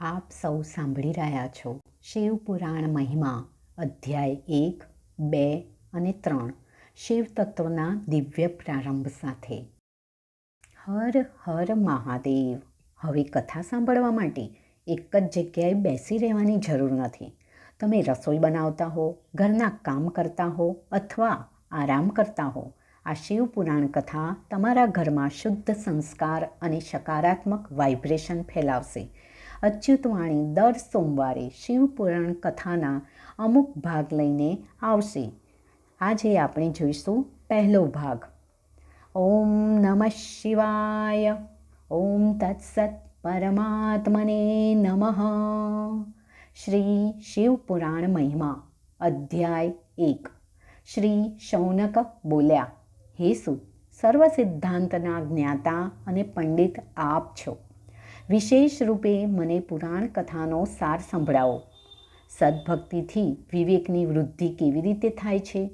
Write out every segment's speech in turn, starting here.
આપ સૌ સાંભળી રહ્યા છો શિવ પુરાણ મહિમા, અધ્યાય એક, બે અને ત્રણ, શિવ તત્વના દિવ્ય પ્રારંભ સાથે. હર હર મહાદેવ. હવે કથા સાંભળવા માટે એક જ જગ્યાએ બેસી રહેવાની જરૂર નથી. તમે રસોઈ બનાવતા હો, ઘરના કામ કરતા હો અથવા આરામ કરતા હો, આ શિવ પુરાણ કથા તમારા ઘરમાં શુદ્ધ સંસ્કાર અને સકારાત્મક વાઇબ્રેશન ફેલાવશે. અચ્યુતવાણી દર સોમવારે શિવપુરાણ કથાના અમુક ભાગ લઈને આવશે. આજે આપણે જોઈશું પહેલો ભાગ. ઓમ નમઃ શિવાય. ઓમ તત્સત પરમાત્મને નમઃ. શ્રી શિવપુરાણ મહિમા, અધ્યાય એક. શ્રી શૌનક બોલ્યા, હે સુત સર્વ સિદ્ધાંતના જ્ઞાતા અને પંડિત આપ છો. વિશેષ રૂપે મને પુરાણ કથાનો સાર સંભળાવો. સદભક્તિથી વિવેકની વૃદ્ધિ કેવી રીતે થાય છે?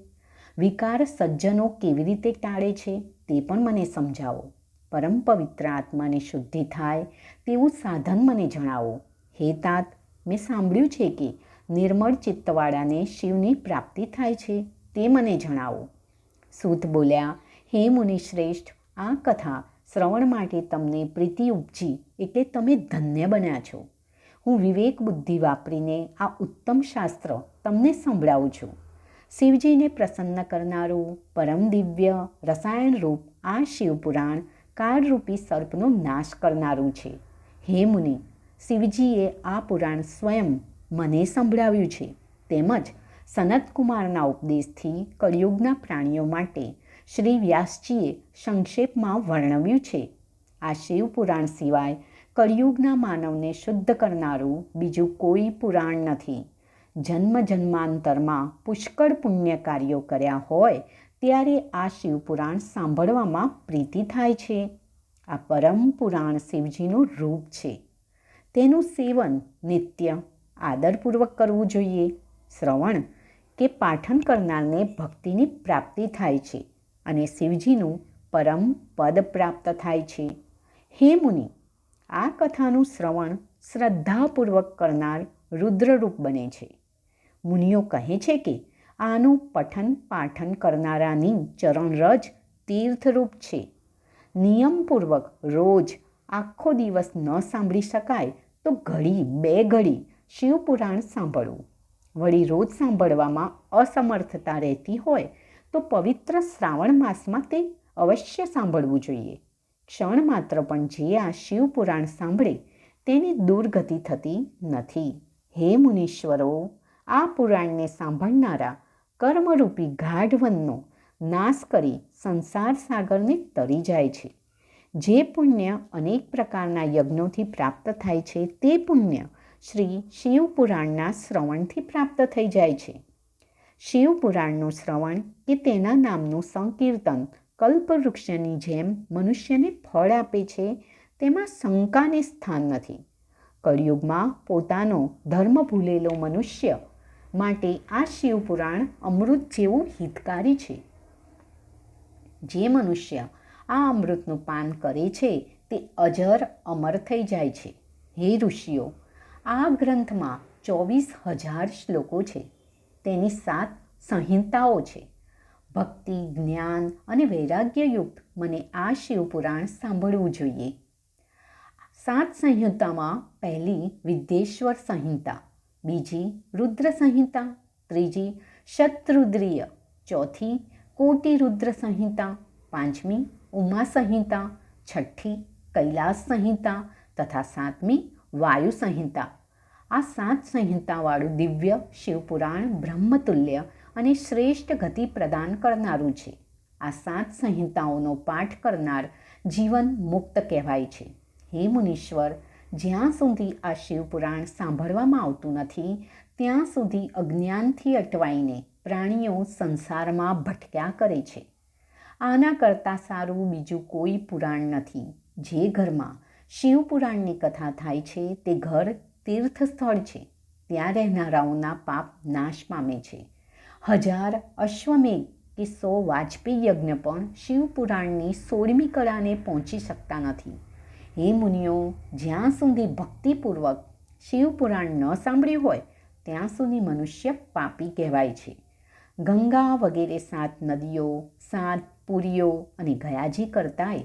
વિકાર સજ્જનો કેવી રીતે ટાળે છે તે પણ મને સમજાવો. પરમ પવિત્ર આત્માની શુદ્ધિ થાય તેવું સાધન મને જણાવો. હે તાત, મેં સાંભળ્યું છે કે નિર્મળ ચિત્તવાળાને શિવની પ્રાપ્તિ થાય છે તે મને જણાવો. સૂત બોલ્યા, હે મુનિશ્રેષ્ઠ, આ કથા શ્રવણ માટે તમને પ્રીતિ ઉપજી એટલે તમે ધન્ય બન્યા છો. હું વિવેક બુદ્ધિ વાપરીને આ ઉત્તમ શાસ્ત્ર તમને સંભળાવું છું. શિવજીને પ્રસન્ન કરનારું પરમ દિવ્ય રસાયણરૂપ આ શિવપુરાણ કાળરૂપી સર્પનો નાશ કરનારું છે. હે મુનિ, શિવજીએ આ પુરાણ સ્વયં મને સંભળાવ્યું છે. તેમજ સનતકુમારના ઉપદેશથી કળિયુગના પ્રાણીઓ માટે શ્રી વ્યાસજીએ સંક્ષેપમાં વર્ણવ્યું છે. આ શિવ પુરાણ સિવાય કળિયુગના માનવને શુદ્ધ કરનારું બીજું કોઈ પુરાણ નથી. જન્મ જન્માંતરમાં પુષ્કળ પુણ્ય કાર્યો કર્યા હોય ત્યારે આ શિવપુરાણ સાંભળવામાં પ્રીતિ થાય છે. આ પરમ પુરાણ શિવજીનું રૂપ છે. તેનું સેવન નિત્ય આદરપૂર્વક કરવું જોઈએ. શ્રવણ કે પાઠન કરનારને ભક્તિની પ્રાપ્તિ થાય છે. અને શિવજીનું પરમ પદ પ્રાપ્ત થાય છે. હે મુનિ, આ કથાનું શ્રવણ શ્રદ્ધાપૂર્વક કરનાર રુદ્રરૂપ બને છે. મુનિઓ કહે છે કે, આનું પઠન પાઠન કરનારાની ચરણરજ તીર્થરૂપ છે. નિયમપૂર્વક રોજ આખો દિવસ ન સાંભળી શકાય તો ઘડી બે ઘડી શિવપુરાણ સાંભળવું. વળી રોજ સાંભળવામાં અસમર્થતા રહેતી હોય તો પવિત્ર શ્રાવણ માસમાં તે અવશ્ય સાંભળવું જોઈએ. ક્ષણ માત્ર પણ જે આ શિવપુરાણ સાંભળે તેની દુર્ગતિ થતી નથી. હે મુનીશ્વરો, આ પુરાણને સાંભળનારા કર્મરૂપી ગાઢવનનો નાશ કરી સંસાર સાગરને તરી જાય છે. જે પુણ્ય અનેક પ્રકારના યજ્ઞોથી પ્રાપ્ત થાય છે, તે પુણ્ય શ્રી શિવપુરાણના શ્રવણથી પ્રાપ્ત થઈ જાય છે. શિવપુરાણનું શ્રવણ કે તેના નામનું સંકીર્તન કલ્પવૃક્ષની જેમ મનુષ્યને ફળ આપે છે, તેમાં શંકાને સ્થાન નથી. કળિયુગમાં પોતાનો ધર્મ ભૂલેલો મનુષ્ય માટે આ શિવપુરાણ અમૃત જેવું હિતકારી છે. જે મનુષ્ય આ અમૃતનું પાન કરે છે, તે અજર અમર થઈ જાય છે. હે ઋષિઓ, આ ગ્રંથમાં ચોવીસ હજાર શ્લોકો છે. તેની સાત સંહિતાઓ છે. ભક્તિ, જ્ઞાન અને વૈરાગ્યયુક્ત મને આ શિવપુરાણ સાંભળવું જોઈએ. સાત સંહિતામાં પહેલી વિદ્યેશ્વર સંહિતા, બીજી રુદ્ર સંહિતા, ત્રીજી શત્રુદ્રિય, ચોથી કોટી રુદ્ર સંહિતા, પાંચમી ઉમા સંહિતા, છઠ્ઠી કૈલાસ સંહિતા તથા સાતમી વાયુ સંહિતા. આ સાત સંહિતાવાળું દિવ્ય, શિવપુરાણ, બ્રહ્મતુલ્ય અને શ્રેષ્ઠ ગતિ પ્રદાન કરનારું છે. આ સાત સંહિતાઓનો પાઠ કરનાર જીવન મુક્ત કહેવાય છે. હે મુનીશ્વર, જ્યાં સુધી આ શિવપુરાણ સાંભળવામાં આવતું નથી, ત્યાં સુધી અજ્ઞાનથી અટવાઈને પ્રાણીઓ સંસારમાં ભટક્યા કરે છે. આના કરતાં સારું બીજું કોઈ પુરાણ નથી. જે ઘરમાં શિવપુરાણની કથા થાય છે તે ઘર તીર્થસ્થળ છે ત્યાં રહેનારાઓના પાપ નાશ પામે છે. હજાર અશ્વમેઘ કે સો વાજપેયી યજ્ઞ પણ શિવપુરાણની સોળમી કળાને પહોંચી શકતા નથી. હે મુનિઓ, જ્યાં સુધી ભક્તિપૂર્વક શિવપુરાણ ન સાંભળ્યું હોય, ત્યાં સુધી મનુષ્ય પાપી કહેવાય છે. ગંગા વગેરે સાત નદીઓ, સાત પુરીઓ અને ગયાજી કરતાંય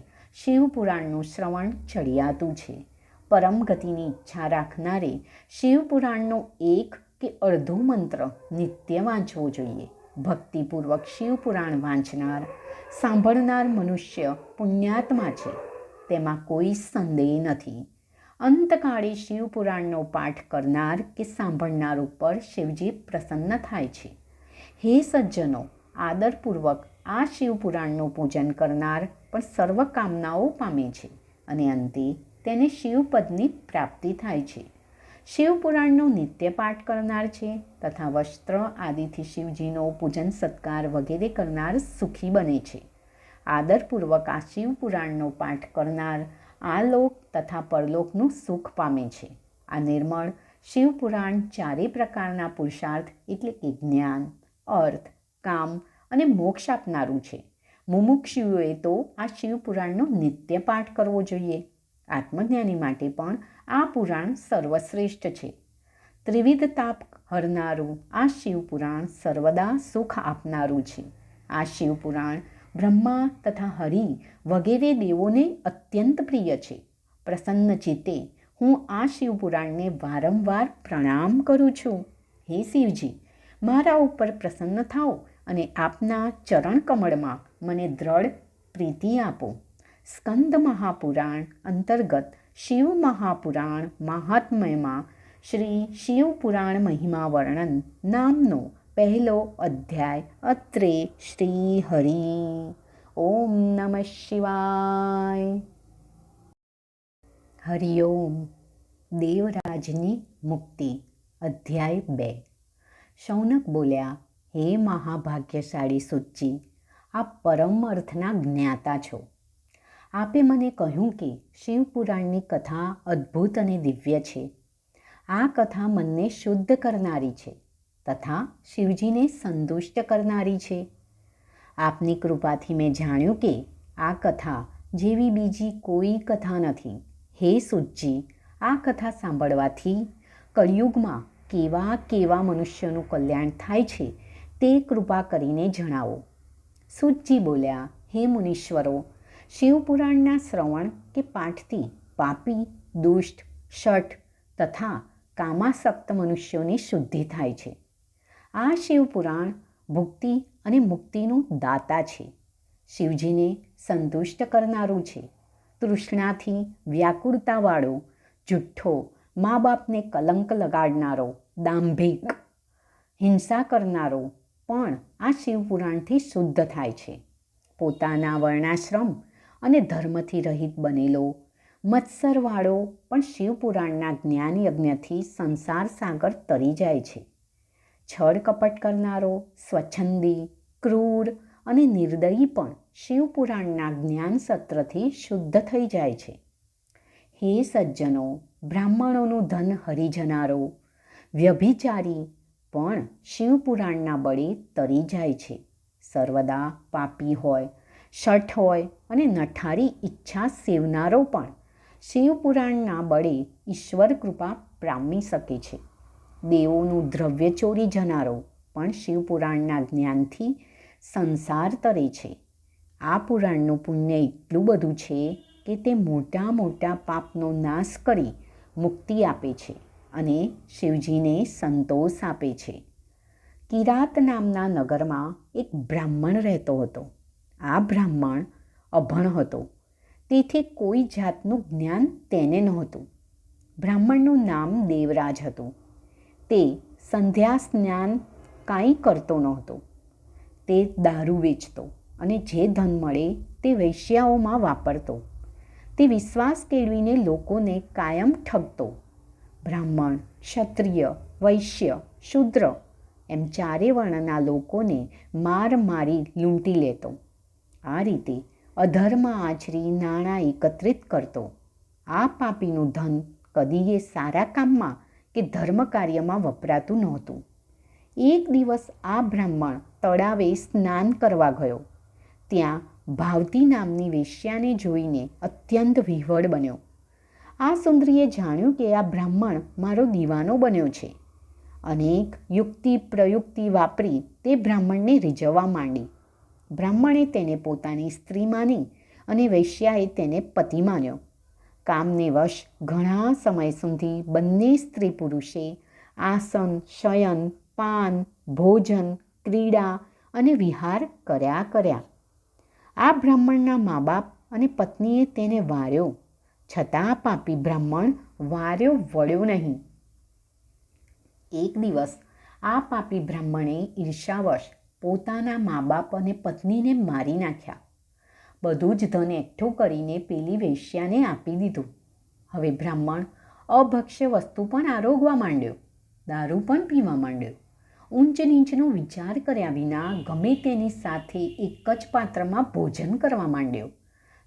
શિવપુરાણનું શ્રવણ ચડિયાતું છે. પરમ ગતિની ઈચ્છા રાખનારે શિવપુરાણનો એક કે અડધો મંત્ર નિત્ય વાંચવો જોઈએ. ભક્તિપૂર્વક શિવપુરાણ વાંચનાર, સાંભળનાર મનુષ્ય પુણ્યાત્મા છે. તેમાં કોઈ સંદેહ નથી. અંતકાળે શિવપુરાણનો પાઠ કરનાર કે સાંભળનાર ઉપર શિવજી પ્રસન્ન થાય છે. હે સજ્જનો, આદરપૂર્વક આ શિવપુરાણનું પૂજન કરનાર પણ સર્વ કામનાઓ પામે છે અને અંતે તેને શિવપદની પ્રાપ્તિ થાય છે. શિવપુરાણનો નિત્ય પાઠ કરનાર છે તથા વસ્ત્ર આદિથી શિવજીનો પૂજન સત્કાર વગેરે કરનાર સુખી બને છે. આદરપૂર્વક આ શિવપુરાણનો પાઠ કરનાર આ લોક તથા પરલોકનું સુખ પામે છે. આ નિર્મળ શિવપુરાણ ચારે પ્રકારના પુરુષાર્થ એટલે કે જ્ઞાન, અર્થ, કામ અને મોક્ષ આપનારું છે. મુમુક્ષુઓએ તો આ શિવપુરાણનો નિત્ય પાઠ કરવો જોઈએ. આત્મજ્ઞાની માટે પણ આ પુરાણ સર્વશ્રેષ્ઠ છે. ત્રિવિધ તાપ હરનારું આ શિવપુરાણ સર્વદા સુખ આપનારું છે. આ શિવપુરાણ બ્રહ્મા તથા હરિ વગેરે દેવોને અત્યંત પ્રિય છે. પ્રસન્ન ચિત્તે હું આ શિવપુરાણને વારંવાર પ્રણામ કરું છું. હે શિવજી, મારા ઉપર પ્રસન્ન થાઓ અને આપના ચરણ કમળમાં મને દ્રઢ પ્રીતિ આપો. સ્કંદ મહાપુરાણ અંતર્ગત શિવ મહાપુરાણ મહાત્મ્યમાં શ્રી શિવપુરાણ મહિમા વર્ણન નામનો પહેલો અધ્યાય અત્રે શ્રી હરિ ઓમ નમઃ શિવાય. હરિઓમ દેવરાજની મુક્તિ. અધ્યાય બે. શૌનક બોલ્યા, હે મહાભાગ્યશાળી સુચિ, આપ પરમ અર્થના જ્ઞાતા છો. આપે મને કહ્યું કે શિવપુરાણની કથા અદ્ભુત અને દિવ્ય છે. આ કથા મનને શુદ્ધ કરનારી છે તથા શિવજીને સંતુષ્ટ કરનારી છે. આપની કૃપાથી મેં જાણ્યું કે આ કથા જેવી બીજી કોઈ કથા નથી. હે સુજી આ કથા સાંભળવાથી કળિયુગમાં કેવા કેવા મનુષ્યનું કલ્યાણ થાય છે તે કૃપા કરીને જણાવો. સુજી બોલ્યા, હે મુનીશ્વરો શિવપુરાણના શ્રવણ કે પાઠથી પાપી, દુષ્ટ, શઠ તથા કામાસક્ત મનુષ્યોની શુદ્ધિ થાય છે. આ શિવપુરાણ ભુક્તિ અને મુક્તિનું દાતા છે. શિવજીને સંતુષ્ટ કરનારું છે. તૃષ્ણાથી વ્યાકુળતાવાળો, જુઠ્ઠો મા બાપને કલંક લગાડનારો, દાંભિક, હિંસા કરનારો પણ આ શિવપુરાણથી શુદ્ધ થાય છે. પોતાના વર્ણાશ્રમ અને ધર્મથી રહિત બનેલો. મત્સરવાળો પણ શિવપુરાણના જ્ઞાન યજ્ઞથી સંસાર સાગર તરી જાય છે. છળ કપટ કરનારો, સ્વચ્છંદી, ક્રૂર અને નિર્દયી પણ શિવપુરાણના જ્ઞાન સત્રથી શુદ્ધ થઈ જાય છે. હે સજ્જનો, બ્રાહ્મણોનું ધન હરિજનારો, વ્યભિચારી પણ શિવપુરાણના બળે તરી જાય છે. સર્વદા પાપી હોય શઠ હોય અને નઠારી ઈચ્છા સેવનારો પણ. શિવપુરાણના બળે ઈશ્વર કૃપા પ્રામી શકે છે. દેવોનું દ્રવ્ય ચોરી જનારો પણ શિવપુરાણના જ્ઞાનથી સંસાર તરે છે. આ પુરાણનું પુણ્ય એટલું બધું છે કે તે મોટા મોટા પાપનો નાશ કરી મુક્તિ આપે છે અને શિવજીને સંતોષ આપે છે. કિરાત નામના નગરમાં એક બ્રાહ્મણ રહેતો હતો. આ બ્રાહ્મણ અભણ હતો. તેથી કોઈ જાતનું જ્ઞાન તેને નહોતું. બ્રાહ્મણનું નામ દેવરાજ હતું. તે સંધ્યા સ્નાન કાંઈ કરતો નહોતો. તે દારૂ વેચતો અને જે ધન મળે તે વૈશ્યાઓમાં વાપરતો. તે વિશ્વાસ કેળવીને લોકોને કાયમ ઠગતો. બ્રાહ્મણ, ક્ષત્રિય, વૈશ્ય, શુદ્ર એમ ચારે વર્ણના લોકોને માર મારી લૂંટી લેતો. આ રીતે અધર્મ આચરી નાણાં એકત્રિત કરતો. આ પાપીનું ધન કદીએ સારા કામમાં કે ધર્મ કાર્યમાં વપરાતું નહોતું. એક દિવસ આ બ્રાહ્મણ તળાવે સ્નાન કરવા ગયો. ત્યાં ભાવતી નામની વેશ્યાને જોઈને અત્યંત વિહવળ બન્યો. આ સુંદરીએ જાણ્યું કે આ બ્રાહ્મણ મારો દીવાનો બન્યો છે. અનેક યુક્તિ પ્રયુક્તિ વાપરી તે બ્રાહ્મણને રીઝવવા માંડી. બ્રાહ્મણે તેને પોતાની સ્ત્રી માની અને વૈશ્યાએ તેને પતિ માન્યો. કામને વશ ઘણા સમય સુધી બંને સ્ત્રી પુરુષે આસન, શયન, પાન, ભોજન, ક્રીડા અને વિહાર કર્યા કર્યા. આ બ્રાહ્મણના મા બાપ અને પત્નીએ તેને વાર્યો. છતાં પાપી બ્રાહ્મણ વાર્યો વળ્યો નહીં. એક દિવસ આ પાપી બ્રાહ્મણે ઈર્ષાવશ પોતાના મા બાપ અને પત્નીને મારી નાખ્યા. બધું જ ધન એકઠું કરીને પેલી વેશ્યાને આપી દીધું. હવે બ્રાહ્મણ અભક્ષ્ય વસ્તુ પણ આરોગવા માંડ્યો, દારૂ પણ પીવા માંડ્યો. ઊંચ નીચનો વિચાર કર્યા વિના ગમે તેની સાથે એક જ પાત્રમાં ભોજન કરવા માંડ્યો.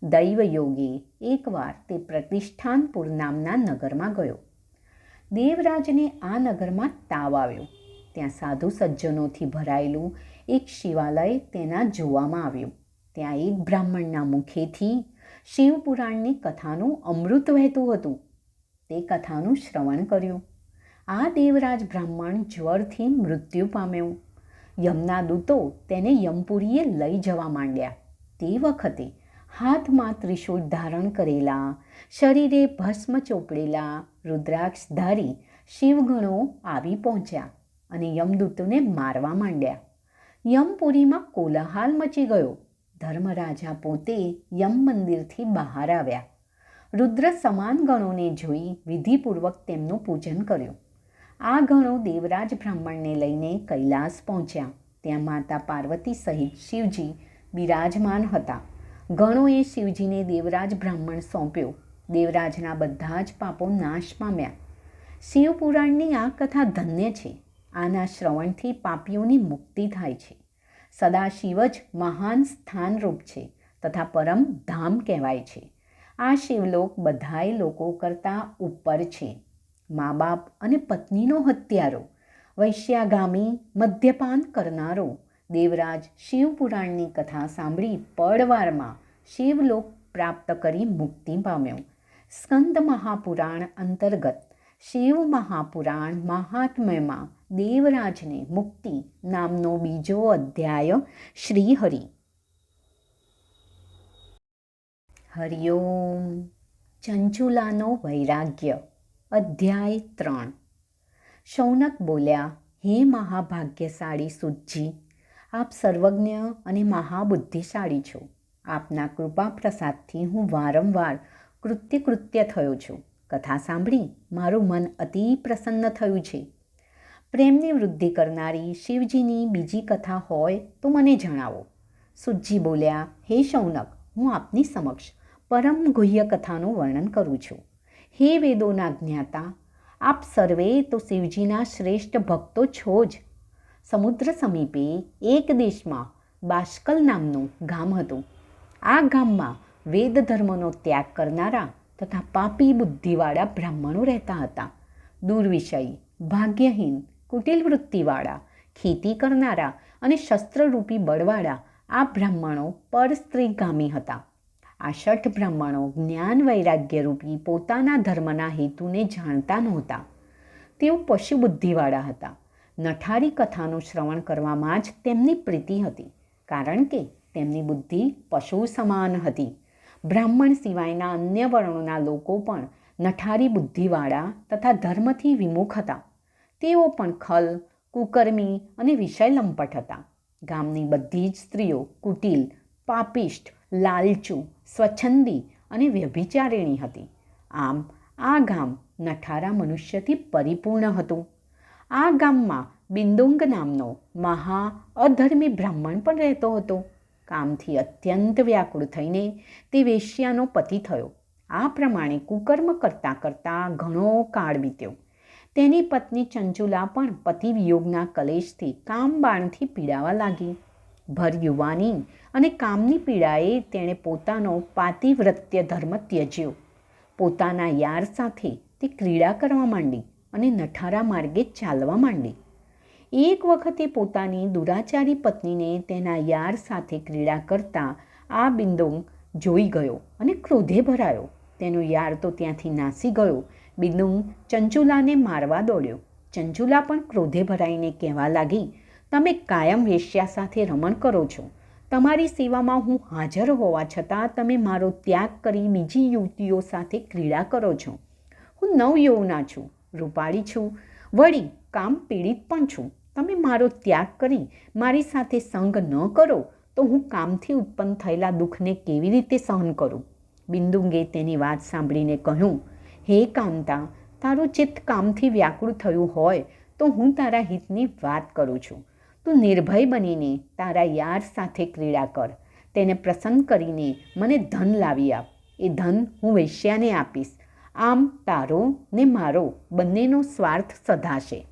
દૈવયોગે એકવાર તે પ્રતિષ્ઠાનપુર નામના નગરમાં ગયો. દેવરાજને આ નગરમાં તાવ આવ્યો. ત્યાં સાધુ સજ્જનોથી ભરાયેલું એક શિવાલય તેના જોવામાં આવ્યું. ત્યાં એક બ્રાહ્મણના મુખેથી શિવપુરાણની કથાનું અમૃત વહેતું હતું. તે કથાનું શ્રવણ કર્યું. આ દેવરાજ બ્રાહ્મણ જ્વરથી મૃત્યુ પામ્યો. યમના દૂતો તેને યમપુરીએ લઈ જવા માંડ્યા. તે વખતે હાથમાં ત્રિશૂળ ધારણ કરેલા, શરીરે ભસ્મ ચોપડેલા રુદ્રાક્ષ ધારી શિવગણો આવી પહોંચ્યા અને યમદૂતોને મારવા માંડ્યા. યમપુરીમાં કોલાહાલ મચી ગયો. ધર્મરાજા પોતે યમ મંદિરથી બહાર આવ્યા. રુદ્ર સમાન ગણોને જોઈ વિધિપૂર્વક તેમનું પૂજન કર્યું. આ ગણો દેવરાજ બ્રાહ્મણને લઈને કૈલાસ પહોંચ્યા. ત્યાં માતા પાર્વતી સહિત શિવજી બિરાજમાન હતા. ગણોએ શિવજીને દેવરાજ બ્રાહ્મણ સોંપ્યો. દેવરાજના બધા જ પાપો નાશ પામ્યા. શિવપુરાણની આ કથા ધન્ય છે. આના શ્રવણથી પાપીઓની મુક્તિ થાય છે. સદાશિવ જ મહાન સ્થાનરૂપ છે તથા પરમ ધામ કહેવાય છે. આ શિવલોક બધાય લોકો કરતાં ઉપર છે. મા બાપ અને પત્નીનો હત્યારો, વૈશ્યાગામી મદ્યપાન કરનારો, દેવરાજ શિવપુરાણની કથા સાંભળી પળવારમાં શિવલોક પ્રાપ્ત કરી મુક્તિ પામ્યો. સ્કંદ મહાપુરાણ અંતર્ગત શિવ મહાપુરાણ મહાત્મ્યમાં દેવરાજને મુક્તિ નામનો બીજો અધ્યાય શ્રી હરિ હરિઓમ ચંચુલાનો વૈરાગ્ય, અધ્યાય ત્રણ. શૌનક બોલ્યા, હે મહાભાગ્યશાળી સુજી આપ સર્વજ્ઞ અને મહાબુદ્ધિશાળી છો. આપના કૃપા પ્રસાદથી હું વારંવાર કૃત્ય કૃત્ય થયો છું. કથા સાંભળી, મારું મન અતિ પ્રસન્ન થયું છે. પ્રેમની વૃદ્ધિ કરનારી શિવજીની બીજી કથા હોય તો મને જણાવો. સુજી બોલ્યા, હે શૌનક, હું આપની સમક્ષ પરમ ગુહ્ય કથાનું વર્ણન કરું છું. હે વેદોના જ્ઞાતા, આપ સર્વે તો શિવજીના શ્રેષ્ઠ ભક્તો છો જ. સમુદ્ર સમીપે એક દેશમાં બાષ્કલ નામનું ગામ હતું. આ ગામમાં વેદ ધર્મનો ત્યાગ કરનારા તથા પાપી બુદ્ધિવાળા બ્રાહ્મણો રહેતા હતા. દુર્વિષયી, ભાગ્યહીન કુટિલ વૃત્તિવાળા ખેતી કરનારા અને શસ્ત્રરૂપી બળવાળા આ બ્રાહ્મણો પરસ્ત્રીગામી હતા. આ શઠ બ્રાહ્મણો જ્ઞાન વૈરાગ્યરૂપી પોતાના ધર્મના હેતુને જાણતા નહોતા. તેઓ પશુ બુદ્ધિવાળા હતા. નઠારી કથાનું શ્રવણ કરવામાં જ તેમની પ્રીતિ હતી, કારણ કે તેમની બુદ્ધિ પશુ સમાન હતી. બ્રાહ્મણ સિવાયના અન્ય વર્ણોના લોકો પણ નઠારી બુદ્ધિવાળા તથા ધર્મથી વિમુખ હતા. તેઓ પણ ખલ, કુકર્મી અને વિષય લંપટ હતા. ગામની બધી જ સ્ત્રીઓ કુટિલ, પાપિષ્ટ, લાલચુ, સ્વચ્છંદી અને વ્યભિચારિણી હતી. આમ આ ગામ નઠારા મનુષ્યથી પરિપૂર્ણ હતું. આ ગામમાં બિંદુંગ નામનો મહા અધર્મી બ્રાહ્મણ પણ રહેતો હતો. કામથી અત્યંત વ્યાકુળ થઈને તે વેશ્યાનો પતિ થયો. આ પ્રમાણે કુકર્મ કરતાં કરતાં ઘણો કાળ બીત્યો તેની પત્ની ચંચુલા પણ પતિ વિયોગના કલેશથી કામબાણથી પીડાવા લાગી. ભર યુવાની અને કામની પીડાએ તેણે પોતાનો પાતિવ્રત્ય ધર્મ ત્યજ્યો. પોતાના યાર સાથે તે ક્રીડા કરવા માંડી અને નઠારા માર્ગે ચાલવા માંડી. એક વખતે પોતાની દુરાચારી પત્નીને તેના યાર સાથે ક્રીડા કરતા આ બિંદુ જોઈ ગયો અને ક્રોધે ભરાયો. તેનો યાર તો ત્યાંથી નાસી ગયો બિંદુ ચંચુલાને મારવા દોડ્યો. ચંચુલા પણ ક્રોધે ભરાઈને કહેવા લાગી, તમે કાયમ વેશ્યા સાથે રમણ કરો છો. તમારી સેવામાં હું હાજર હોવા છતાં તમે મારો ત્યાગ કરી બીજી યુવતીઓ સાથે ક્રીડા કરો છો. હું નવયૌવના છું, રૂપાળી છું. વળી કામ પીડિત પણ છું. તમે મારો ત્યાગ કરી મારી સાથે સંગ ન કરો તો હું કામથી ઉત્પન્ન થયેલા દુઃખને કેવી રીતે સહન કરું? બિંદુંગે તેની વાત સાંભળીને કહ્યું હે કાંતા, તારું ચિત્ત કામથી વ્યાકુળ થયું હોય તો હું તારા હિતની વાત કરું છું. તું નિર્ભય બનીને તારા યાર સાથે ક્રીડા કર. તેને પ્રસન્ન કરીને મને ધન લાવી આપ. એ ધન હું વૈશ્યાને આપીશ. આમ તારો ને મારો બંનેનો સ્વાર્થ સધાશે.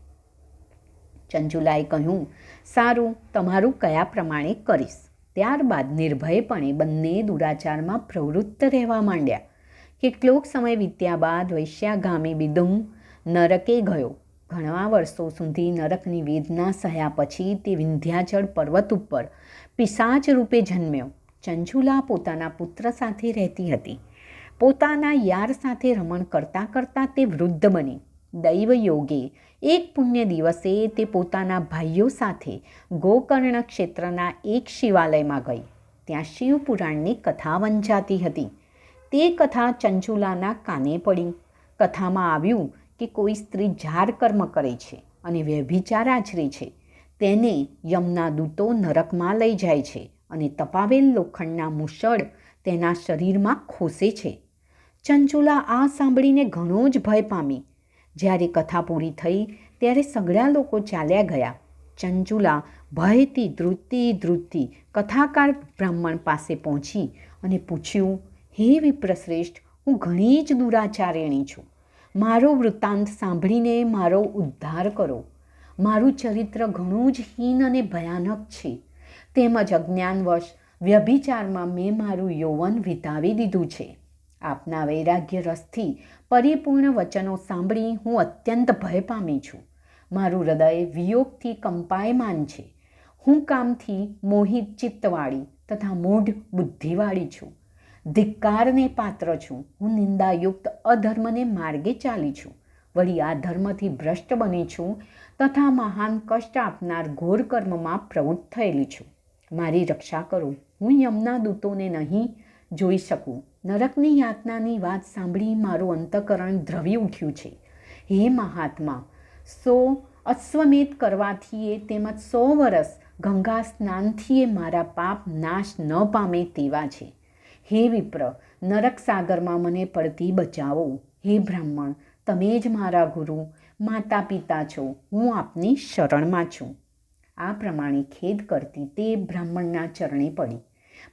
ચંચુલાએ કહ્યું, સારું, તમારું કયા પ્રમાણે કરીશ? ત્યારબાદ નિર્ભયપણે બંને દુરાચારમાં પ્રવૃત્ત રહેવા માંડ્યા. કેટલોક સમય વીત્યા બાદ વૈશ્યાગામી બિદું નરકે ગયો. ઘણા વર્ષો સુધી નરકની વેદના સહ્યા પછી તે વિંધ્યાચળ પર્વત ઉપર પિશાચ રૂપે જન્મ્યો. ચંચુલા પોતાના પુત્ર સાથે રહેતી હતી. પોતાના યાર સાથે રમણ કરતાં કરતાં તે વૃદ્ધ બની. દૈવ યોગે એક પુણ્ય દિવસે તે પોતાના ભાઈઓ સાથે ગોકર્ણ ક્ષેત્રના એક શિવાલયમાં ગઈ. ત્યાં શિવપુરાણની કથા વંચાતી હતી. તે કથા ચંચુલાના કાને પડી. કથામાં આવ્યું કે કોઈ સ્ત્રી કર્મ કરે છે અને વ્યભિચાર આચરે છે. તેને યમના દૂતો નરકમાં લઈ જાય છે અને તપાવેલ લોખંડના મુશળ તેના શરીરમાં ખોસે છે. ચંચુલા આ સાંભળીને ઘણો જ ભય પામી. જ્યારે કથા પૂરી થઈ ત્યારે સગળા લોકો ચાલ્યા ગયા. ચંચુલા ભયથી ધ્રુતી ધ્રુતી કથાકાર બ્રાહ્મણ પાસે પહોંચી અને પૂછ્યું હે વિપ્રશ્રેષ્ઠ, હું ઘણી જ દુરાચારિણી છું. મારો વૃત્તાંત સાંભળીને મારો ઉદ્ધાર કરો. મારું ચરિત્ર ઘણું જ હીન અને ભયાનક છે. તેમજ અજ્ઞાનવશ વ્યભિચારમાં મેં મારું યૌવન વિતાવી દીધું છે. આપના વૈરાગ્ય રસથી પરિપૂર્ણ વચનો સાંભળી હું અત્યંત ભય પામી છું. મારું હૃદય વિયોગથી કંપાયમાન છે. હું કામથી મોહિત ચિત્તવાળી તથા મૂઢ બુદ્ધિવાળી છું. ધિક્કારને પાત્ર છું. હું નિંદાયુક્ત અધર્મને માર્ગે ચાલી છું. વળી આ ધર્મથી ભ્રષ્ટ બની છું તથા મહાન કષ્ટ આપનાર ઘોર કર્મમાં પ્રવૃત્ત થયેલી છું. મારી રક્ષા કરો. હું યમના દૂતોને નહીં જોઈ શકું. નરકની યાતનાની વાત સાંભળી મારું અંતકરણ દ્રવી ઉઠ્યું છે. હે મહાત્મા, સો અશ્વમેધ કરવાથી એ તેમજ સો વર્ષ ગંગા સ્નાનથી એ મારા પાપ નાશ ન પામે તેવા છે. હે વિપ્ર, નરક સાગરમાં મને પડતી બચાવો. હે બ્રાહ્મણ, તમે જ મારા ગુરુ માતા પિતા છો, હું આપની શરણમાં છું. આ પ્રમાણે ખેદ કરતી તે બ્રાહ્મણના ચરણે પડી.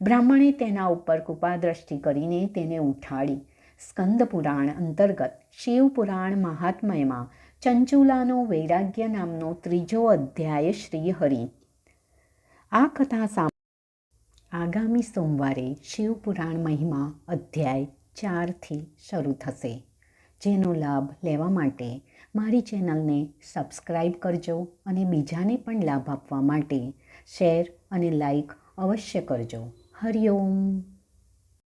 બ્રાહ્મણે તેના ઉપર કૃપાદ્રષ્ટિ કરીને તેને ઉઠાડી. સ્કંદ પુરાણ અંતર્ગત શિવ પુરાણ મહાત્મયમાં ચંચુલાનો વૈરાગ્ય નામનો ત્રીજો અધ્યાય શ્રી હરિ. આ કથા સામ આગામી સોમવારે શિવપુરાણ મહિમા અધ્યાય ચારથી શરૂ થશે. જેનો લાભ લેવા માટે મારી ચેનલને સબસ્ક્રાઈબ કરજો અને બીજાને પણ લાભ આપવા માટે શેર અને લાઈક અવશ્ય કરજો. હરિઓમ